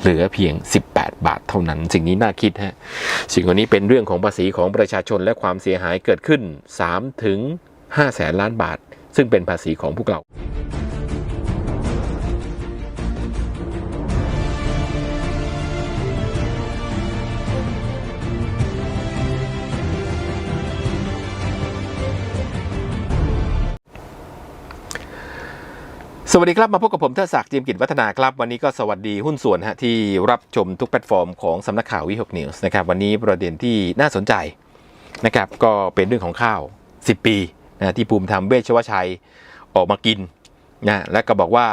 เหลือเพียง 18 บาทเท่านั้น สิ่งนี้น่าคิดฮะสิ่งเหล่านี้เป็นเรื่องของภาษีของประชาชนและความเสียหายเกิดขึ้น3ถึง5แสนล้านบาท ซึ่งเป็นภาษีของพวกเรา สวัสดีครับ มาพบกับผมเทดศักดิ์จิมกิจวัฒนาครับ วันนี้ก็สวัสดีหุ้นส่วนฮะที่รับชมทุกแพลตฟอร์มของสำนักข่าววิหกนิวส์นะครับวันนี้ประเด็นที่น่าสนใจนะครับก็เป็นเรื่องของข้าว 10 ปีนะที่ภูมิธรรมเวชวชัยออกมากินนะและก็บอกว่า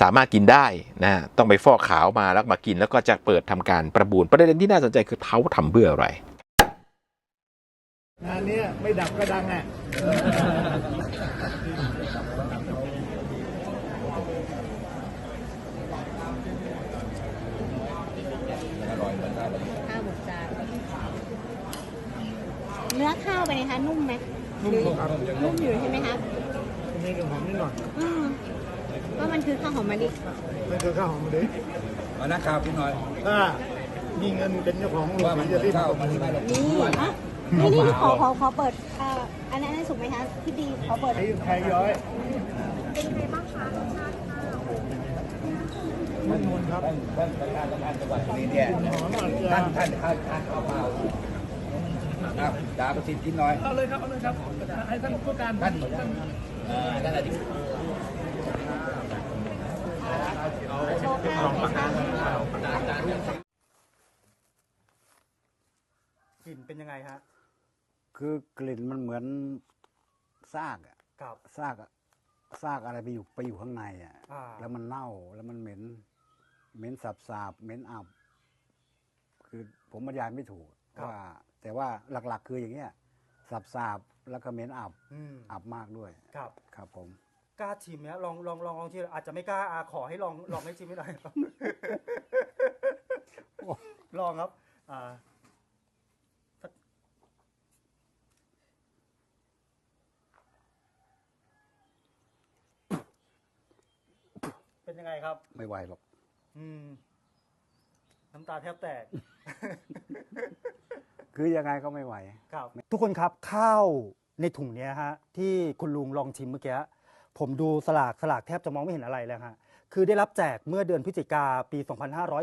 สามารถกินได้นะต้องไปฟอกขาวมาแล้วมากิน แล้วก็จะเปิดทำการประมูลประเด็นที่น่าสนใจคือเขาทำเพื่ออะไรงานนี้ไม่ดับก็ดังอะ ข้าวหมกจานเนื้อข้าวเป็นไงคะนุ่มไหมนุ่มครับนุ่มอยู่ใช่ไหมคะมีกลิ่นหอมนิดหน่อยอืมว่ามันคือข้าวหอมมะลิไม่คือข้าวหอมมะลิเอานักข่าวกินหน่อยถ้ามีเงินเป็นเจ้าของโรงว่าสีมันจะรีบเข้าเอามาที่บ้านเรานี่อะนี่นี่ขอขอขอเปิดอ่าอันนั้นอันนั้นสุกไหมคะพี่ดีขอเปิดใช้ใช้ย้อยมันนวลครับ ท่านท่านประธานสำนักจังหวัดสุรินทร์เนี่ยหอมอะท่านท่านท่านท่านข้าวเปล่าอ้าวดาประสิทธิ์กินหน่อยเอาเลยครับเอาเลยครับให้ท่านผู้การท่านเอ่อท่านอธิบดีโชว์ข้าวหน่อยค่ะกลิ่นเป็นยังไงฮะคือกลิ่นมันเหมือนซากอะครับซากอะซากอะไรไปอยู่ไปอยู่ข้างในอะอ่าแล้วมันเน่าแล้วมันเหม็น เหม็นสับสาบเหม็นอับ คือผมบรรยายไม่ถูกว่าแต่ว่าหลักๆ คืออย่างเงี้ยสับสาบแล้วก็เหม็นอับอืมอับมากด้วย ครับ ครับผม กล้าชิมไหมฮะลองลองลองลองชิมอาจจะไม่กล้าอาขอให้ลองลองให้ชิมไม่ได้ครับลองครับ อ่าสักเป็นยังไงครับ ไม่ไหวหรอก อืม น้ำตาแทบแตก คือยังไงก็ไม่ไหว ครับ ทุกคนครับข้าวในถุงเนี้ยฮะ ที่คุณลุงลองชิมเมื่อกี้ผมดูสลากสลากแทบจะมองไม่เห็นอะไรเลยฮะคือได้รับแจกเมื่อเดือนพฤศจิกาปี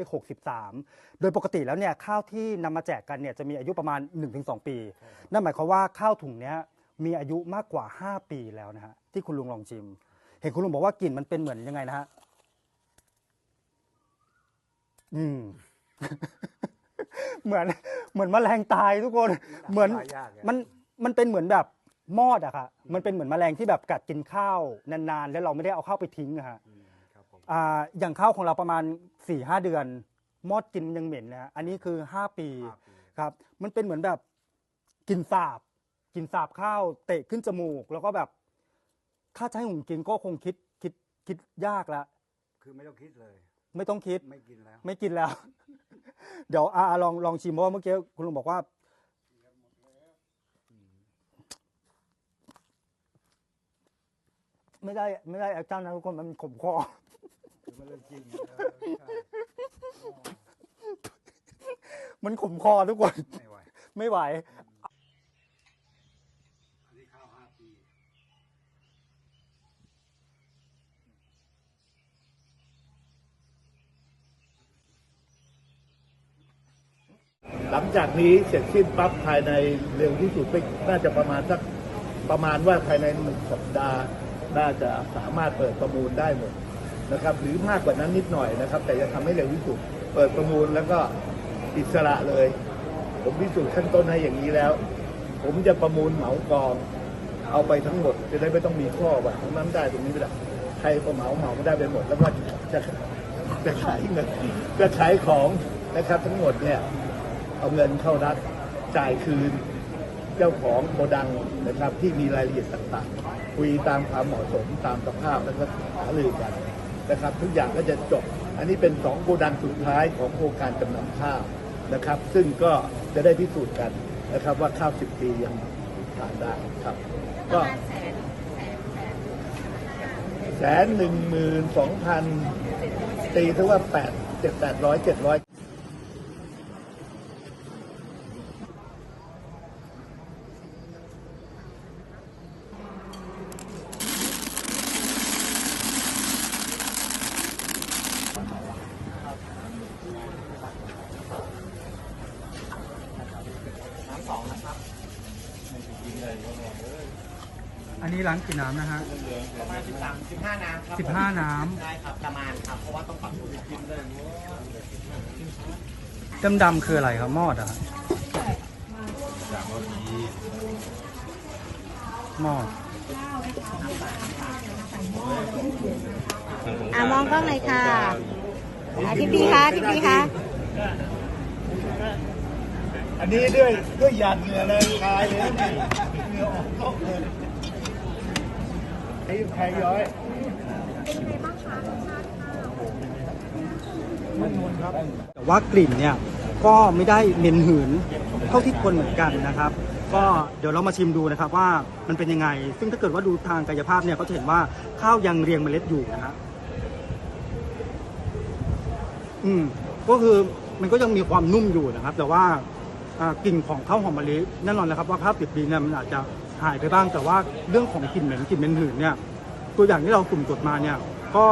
2563 โดยปกติแล้วเนี่ยข้าวที่นำมาแจกกันเนี่ยจะมีอายุประมาณ 1-2 ปี นั่นหมายความว่าข้าวถุงเนี้ยมีอายุมากกว่า 5 ปีแล้วนะฮะที่คุณลุงลองชิม เห็นคุณลุงบอกว่ากลิ่นมันเป็นเหมือนยังไงนะฮะ อืม เหมือนเหมือนแมลงตายทุกคน เหมือนตายยากอะมันมันเป็นเหมือนแบบมอดอะค่ะมันเป็นเหมือนแมลงที่แบบกัดกินข้าวนานๆ แล้วเราไม่ได้เอาข้าวไปทิ้งอะฮะอ่าอย่างข้าวของเราประมาณ4ี่ห้าเดือน มอดกินมันยังเหม็นนะฮะอันนี้คือ5ปีครับ มันเป็นเหมือนแบบกินสาบ กินสาบข้าวเตะขึ้นจมูก แล้วก็แบบ ถ้าจะให้ผมกินก็คงคิดคิดคิดยากละ คือไม่ต้องคิดเลย ไม่ต้องคิดไม่กินแล้ว ไม่กินแล้ว เดี๋ยวอาลองลองชิมเพราะว่าเมื่อกี้คุณลุงบอกว่า ไม่ได้ไม่ได้แอคชั่นนะทุกคนมันขมคอ คือมันเรื่องจริงมันขมคอทุกคน ไม่ไหว ไม่ไหว อันนี้ข้าวห้าปี หลังจากนี้เสร็จสิ้นปั๊บภายในเร็วที่สุดไม่น่าจะประมาณสักประมาณว่าภายในหนึ่งสัปดาห์น่าจะสามารถเปิดประมูลได้หมดนะครับ หรือมากกว่านั้นนิดหน่อยนะครับ แต่จะทำให้เร็วที่สุด เปิดประมูลแล้วก็อิสระเลย ผมพิสูจน์ขั้นต้นให้อย่างนี้แล้ว ผมจะประมูลเหมากอง เอาไปทั้งหมด จะได้ไม่ต้องมีข้อว่าตรงนั้นได้ตรงนี้ไม่ได้ใครก็เหมาเหมาไม่ได้ไปหมด แล้วก็จะจะขายเงินจะขายของนะครับทั้งหมดเนี่ย เอาเงินเข้ารัฐจ่ายคืนเจ้าของโกดังนะครับ ที่มีรายละเอียดต่างๆ คุยตามความเหมาะสมตามสภาพแล้วก็หารือกันนะครับ ทุกอย่างก็จะจบ อันนี้เป็นสองโกดังสุดท้ายของโครงการจำนำข้าวนะครับ ซึ่งก็จะได้พิสูจน์กันนะครับว่าข้าวสิบปียังทานได้ครับ ก็แสนหนึ่งหมื่นสองพันตีเท่าว่าแปดเจ็ดแปดร้อยเจ็ดร้อย อั นนี้ร้านกี่น้ำนะฮะ ประมาณ 13 15 น้ำครับสิบห้าน้ำ ได้ครับ ประมาณครับ เพราะว่าต้องปรับตัวกินได้ดำดำๆคืออะไรครับมอดอะครับมอดอ่ามองกล้องเลยค่ะอะพี่ปีคะพี่ปีคะอันนี้ด้วยด้วยหยาดเหงื่อเลยคายเลยนะนี่เหงื่อออกโต๊ะเลย ไอ้ใครย้อยแต่ว่ากลิ่นเนี่ยก็ไม่ได้เหม็นหืนเท่าที่ควรเหมือนกันนะครับ ก็เดี๋ยวเรามาชิมดูนะครับว่ามันเป็นยังไง ซึ่งถ้าเกิดว่าดูทางกายภาพเนี่ยก็จะเห็นว่าข้าวยังเรียงเมล็ดอยู่นะฮะอืมก็คือมันก็ยังมีความนุ่มอยู่นะครับ แต่ว่ากลิ่นของข้าวหอมมะลิแน่นอนนะครับว่าข้าวติดดีเนี่ยมันอาจจะ หายไปบ้างแต่ว่าเรื่องของกลิ่นเหม็นกลิ่นเหม็นหืนเนี่ยตัวอย่างที่เรากลุ่มตรวจมาเนี่ยก็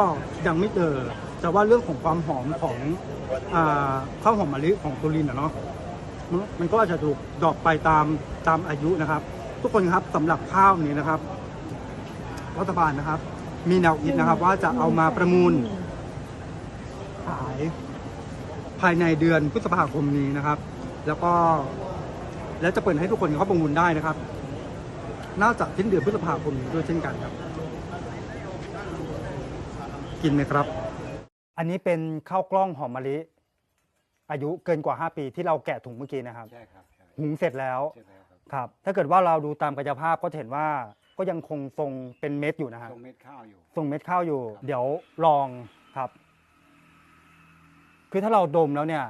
ยังไม่เจอแต่ว่าเรื่องของความหอมของอข้าวหอมมะลิของตุลินอะเนาะมันมันก็อาจจะถูกดรอปไปตามตามอายุนะครับ ทุกคนครับสำหรับข้าวนี้นะครับรัฐบาลนะครับ มีแนวคิดนะครับ ว่าจะเอามาประมูลขายภายในเดือนพฤษภาคมนี้นะครับ แล้วก็แล้วจะเปิดให้ทุกคนเข้าประมูลได้นะครับ น่าจะสิ้นเดือนพฤษภาคมนี้ด้วยเช่นกันครับ กินไหมครับ อันนี้เป็นข้าวกล้องหอมมะลิ อายุเกินกว่า 5 ปีที่เราแกะถุงเมื่อกี้นะครับ ใช่ครับใช่หุงเสร็จแล้วใช่แล้วครับครับ ถ้าเกิดว่าเราดูตามกายภาพก็จะเห็นว่าก็ยังคงทรงเป็นเม็ดอยู่นะฮะตรงเม็ดข้าวอยู่ ทรงเม็ดข้าวอยู่ เดี๋ยวลองครับ คือถ้าเราดมแล้วเนี่ย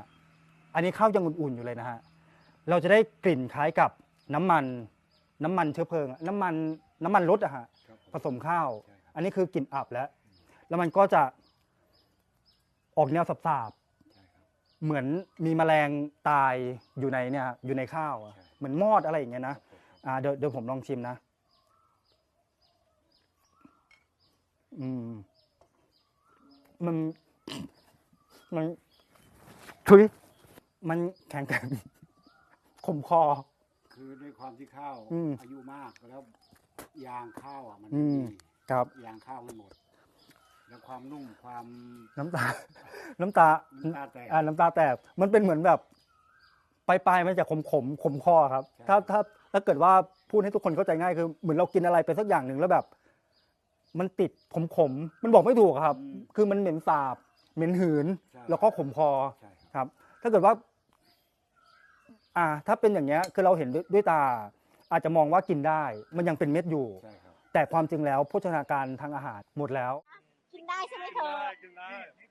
อันนี้ข้าวยังอุ่นๆอยู่เลยนะฮะเราจะได้กลิ่นคล้ายกับน้ำมัน น้ำมันเชื้อเพลิงอะน้ำมันน้ำมันรถอะฮะครับผมผสมข้าว ใช่ครับ อันนี้คือกลิ่นอับแล้ว แล้วมันก็จะออกแนวสับๆเหมือนมีแมลงตายอยู่ในเนี่ยอยู่ในข้าวอะเหมือนมอดอะไรอย่างเงี้ยนะอ่าเดี๋ยวเดี๋ยวผมลองชิมนะ อืม มัน มันทุยมันแข็งแข็งขมคอ คือด้วยความที่ข้าวอืมอายุมากแล้ว ยางข้าวอะมันอืไม่มมีครับ ยางข้าวไม่หมด แล้วความนุ่มความน้ำตา น้ำตาน้ำตาแตก อ่าน้ำตาแตกมันเป็นเหมือนแบบปลายๆมันจะขมขมขมคอครับ ใช่ ถ้าถ้าถ้าเกิดว่าพูดให้ทุกคนเข้าใจง่ายคือเหมือนเรากินอะไรไปสักอย่างหนึ่งแล้วแบบ มันติดขมขมๆมันบอกไม่ถูกอะครับคือมันเหม็นสาบ เหม็นหืน ใช่ แล้วก็ขมคอ ใช่ครับ ครับถ้าเกิดว่า อ่าถ้าเป็นอย่างเงี้ยคือเราเห็นด้วยด้วยตา อาจจะมองว่ากินได้ มันยังเป็นเม็ดอยู่ ใช่ครับ แต่ความจริงแล้วโภชนาการทางอาหารหมดแล้ว กินได้ใช่ไหมเธอ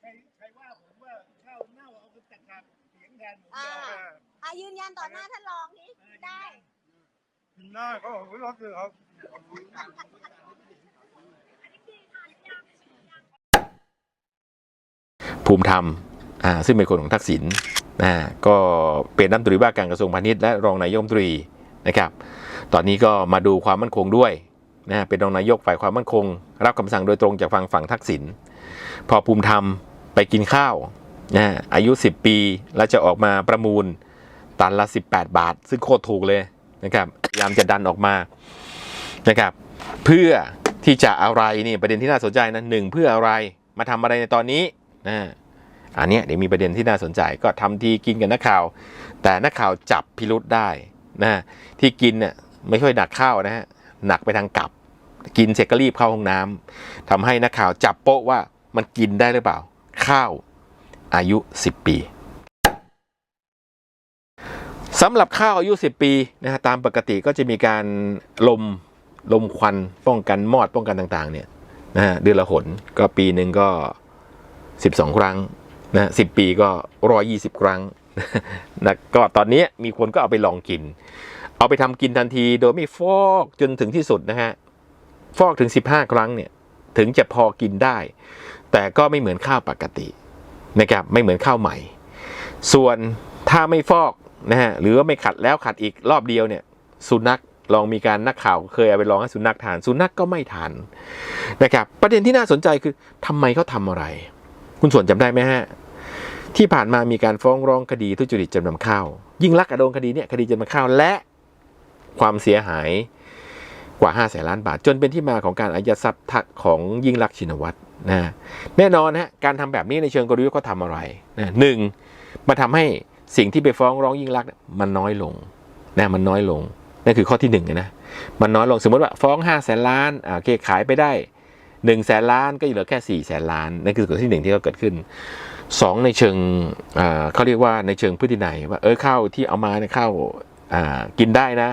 ใครใครว่าผมว่าข้าวเน่าเอาไปตักขาดเสียงแทนผมอ่าเลยอะยืนยันต่อหน้าท่านรองนี้ได้ กินได้ก็ผมรับเลยครับ ภูมิธรรม อ่าซึ่งเป็นคนของทักษิณนะก็เป็นรัฐมนตรีว่าการกระทรวงพาณิชย์และรองนายกรัฐมนตรีนะครับ ตอนนี้ก็มาดูความมั่นคงด้วยนะเป็นรองนายกฝ่ายความมั่นคง รับคำสั่งโดยตรงจากฝั่งฝั่งทักษิณพอภูมิธรรมไปกินข้าวนะอายุ 10 ปี แล้วจะออกมาประมูลตันละ 18 บาท ซึ่งโคตรถูกเลยนะครับพยายามจะดันออกมานะครับ เพื่อที่จะอะไรนี่ประเด็นที่น่าสนใจนะหนึ่งเพื่ออะไรมาทำอะไรในตอนนี้นะ อันนี้เดี๋ยวมีประเด็นที่น่าสนใจก็ทำทีกินกับนักข่าว แต่นักข่าวจับพิรุษได้นะที่กินเนี่ยไม่ค่อยหนักข้าวนะฮะหนักไปทางกลับ กินเสร็จก็รีบเข้าห้องน้ำทำให้นักข่าวจับโป๊ะว่ามันกินได้หรือเปล่า ข้าวอายุ 10 ปีสำหรับข้าวอายุ 10 ปีนะฮะตามปกติก็จะมีการลมลมควันป้องกันมอดป้องกันต่างๆเนี่ยนะฮะเดือนละหนก็ปีหนึ่งก็ 12 ครั้ง นะสิปีก็120ครั้งนะก็ตอนนี้มีคนก็เอาไปลองกิน เอาไปทำกินทันทีโดยไม่ฟอกจนถึงที่สุดนะฮะ ฟอกถึง 15 ครั้งเนี่ย ถึงจะพอกินได้ แต่ก็ไม่เหมือนข้าวปกตินะครับไม่เหมือนข้าวใหม่ ส่วนถ้าไม่ฟอกนะฮะหรือว่าไม่ขัดแล้วขัดอีกรอบเดียวเนี่ยสุนัขลองมีการนักข่าวเคยเอาไปลองให้สุนัขทาน สุนัขก็ไม่ทานนะครับประเด็นที่น่าสนใจคือทำไมเขาทำอะไร คุณส่วนจำได้ไหมฮะ ที่ผ่านมามีการฟ้องร้องคดีทุจริตจำนำข้าว ยิ่งลักษณ์อโดนคดีเนี่ยคดีจำนำข้าวและความเสียหายกว่า5แสนล้านบาท จนเป็นที่มาของการอายัดทรัพย์ของยิ่งลักชินวัตรนะแน่นอนฮะการทำแบบนี้ในเชิงกลยุทธ์เขาทำอะไรนะหนึ่งมาทำให้สิ่งที่ไปฟ้องร้องยิ่งลักษณ์มันน้อยลงนะมันน้อยลงนั่นคือข้อที่หนึ่งนะมันน้อยลงสมมติว่าฟ้อง5แสนล้านอ่าโอเคขายไปได้1แสนล้านก็เหลือแค่4แสนล้านนั่นคือส่วนที่หนึ่งที่เขาเกิดขึ้น สองในเชิงเขาเรียกว่าในเชิงพฤตินัยว่าเออข้าวที่เอามาเนี่ยข้าวกินได้นะ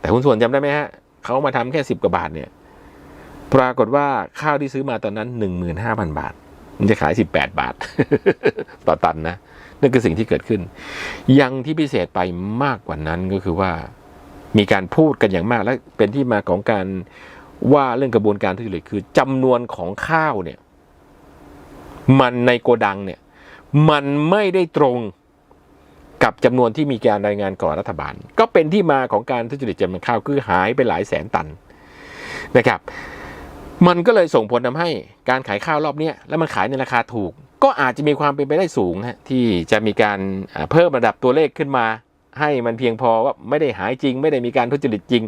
แต่คุณส่วนจำได้ไหมฮะเขามาทำแค่สิบกว่าบาทเนี่ยปรากฏว่าข้าวที่ซื้อมาตอนนั้นหนึ่งหมื่นห้าพันบาท มันจะขายสิบแปดบาท ต่อตันนะนั่นคือสิ่งที่เกิดขึ้น ยังที่พิเศษไปมากกว่านั้นก็คือว่ามีการพูดกันอย่างมากและเป็นที่มาของการว่าเรื่องกระบวนการทุจริตคือจำนวนของข้าวเนี่ย มันในโกดังเนี่ย มันไม่ได้ตรงกับจำนวนที่มีการรายงานก่อรัฐบาล ก็เป็นที่มาของการทุจริตจำนำข้าวคือหายไปหลายแสนตันนะครับ มันก็เลยส่งผลทำให้การขายข้าวรอบนี้แล้วมันขายในราคาถูก ก็อาจจะมีความเป็นไปได้สูงฮะที่จะมีการเพิ่มระดับตัวเลขขึ้นมา ให้มันเพียงพอว่าไม่ได้หายจริง ไม่ได้มีการทุจริตจริง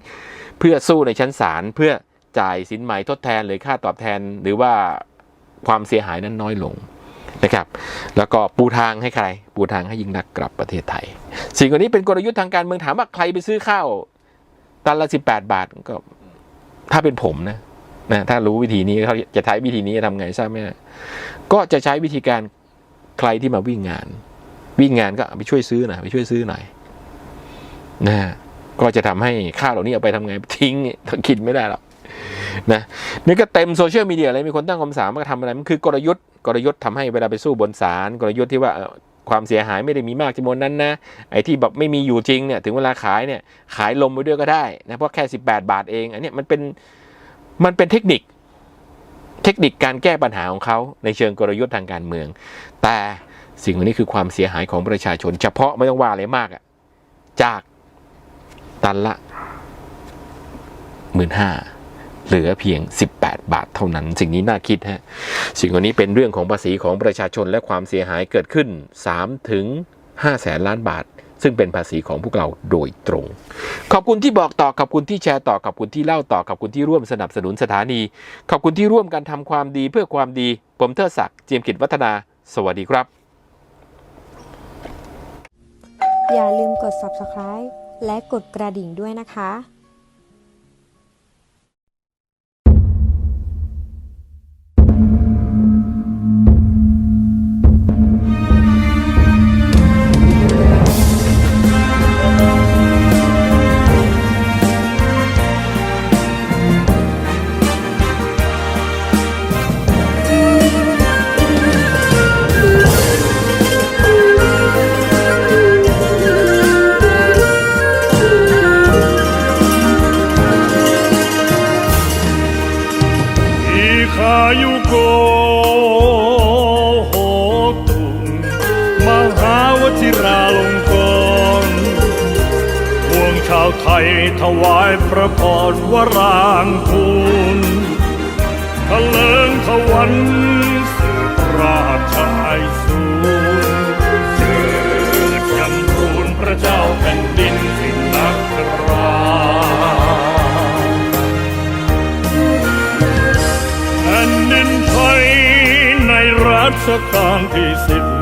เพื่อสู้ในชั้นศาลเพื่อจ่ายสินไหมทดแทนหรือค่าตอบแทนหรือว่าความเสียหายนั้นน้อยลง นะครับ แล้วก็ปูทางให้ใคร ปูทางให้ยิ่งนักกลับประเทศไทย สิ่งเหล่านี้เป็นกลยุทธ์ทางการเมืองถามว่าใครไปซื้อข้าวตันละสิบแปดบาทก็ถ้าเป็นผมนะนะถ้ารู้วิธีนี้เขาจะใช้วิธีนี้จะทำไงทราบไหมฮะก็จะใช้วิธีการใครที่มาวิ่งงาน วิ่งงานก็ไปช่วยซื้อหน่อยไปช่วยซื้อหน่อยนะก็จะทำให้ข้าวเหล่านี้เอาไปทำไงทิ้งกินไม่ได้หรอกนะนี่ก็เต็มโซเชียลมีเดียเลยมีคนตั้งคำถามว่าทำอะไรมันคือกลยุทธ์ กลยุทธ์ทำให้เวลาไปสู้บนศาลกลยุทธ์ที่ว่าความเสียหายไม่ได้มีมากจำนวนนั้นนะไอ้ที่แบบไม่มีอยู่จริงเนี่ยถึงเวลาขายเนี่ยขายลมไปด้วยก็ได้นะเพราะแค่ 18 บาทเองอันนี้มันเป็นมันเป็นเทคนิค เทคนิคการแก้ปัญหาของเขาในเชิงกลยุทธ์ทางการเมือง แต่สิ่งเหล่านี้คือความเสียหายของประชาชน เฉพาะไม่ต้องว่าอะไรมากอะจากตันละหมื่นห้า เหลือเพียง 18 บาทเท่านั้น สิ่งนี้น่าคิดฮะ สิ่งเหล่านี้เป็นเรื่องของภาษีของประชาชนและความเสียหายเกิดขึ้น3ถึง5แสนล้านบาท ซึ่งเป็นภาษีของพวกเราโดยตรง ขอบคุณที่บอกต่อ ขอบคุณที่แชร์ต่อ ขอบคุณที่เล่าต่อ ขอบคุณที่ร่วมสนับสนุนสถานี ขอบคุณที่ร่วมกันทำความดีเพื่อความดี ผมเทิดศักดิ์เจียมกิจวัฒนา สวัสดีครับ อย่าลืมกด subscribe และกดกระดิ่งด้วยนะคะ หาวชิราลงกรพวงชาวไทยถวายพระพรวรางคูณทะเลิงทวันสืบราชไอสูรเจิดจำรูนพระเจ้าแผ่นดินสิ้นนักราแผ่นดินไทยในรัชกาลที่สิบ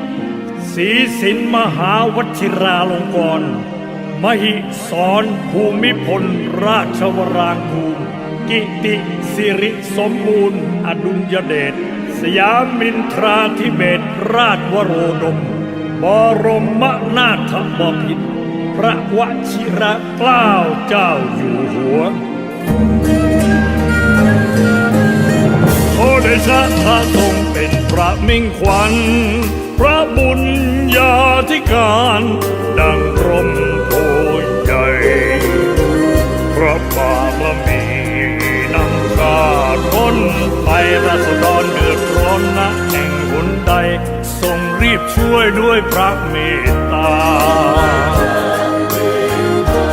ศีสินมหาวชิราลงกรณมหิสรภูมิพล ราชวรางคูลกิติสิริสมบูรณ์ อดุลยเดช สยามินทราธิเบศราชวโรดม บรมนาถบพิตรพระวชิระเกล้าเจ้าอยู่หัวโอเดชะพระทรงเป็นพระมิ่งขวัญ พระบุญญาธิการ ดังร่มโพใหญ่พระบารมีนำชาท้นไปราษฎรเดือดร้อนนะแห่งหนใดทรงรีบช่วยด้วยพระเมตตา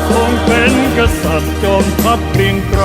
ทรงเป็นกษัตริย์จอมทัพเกรียงไกร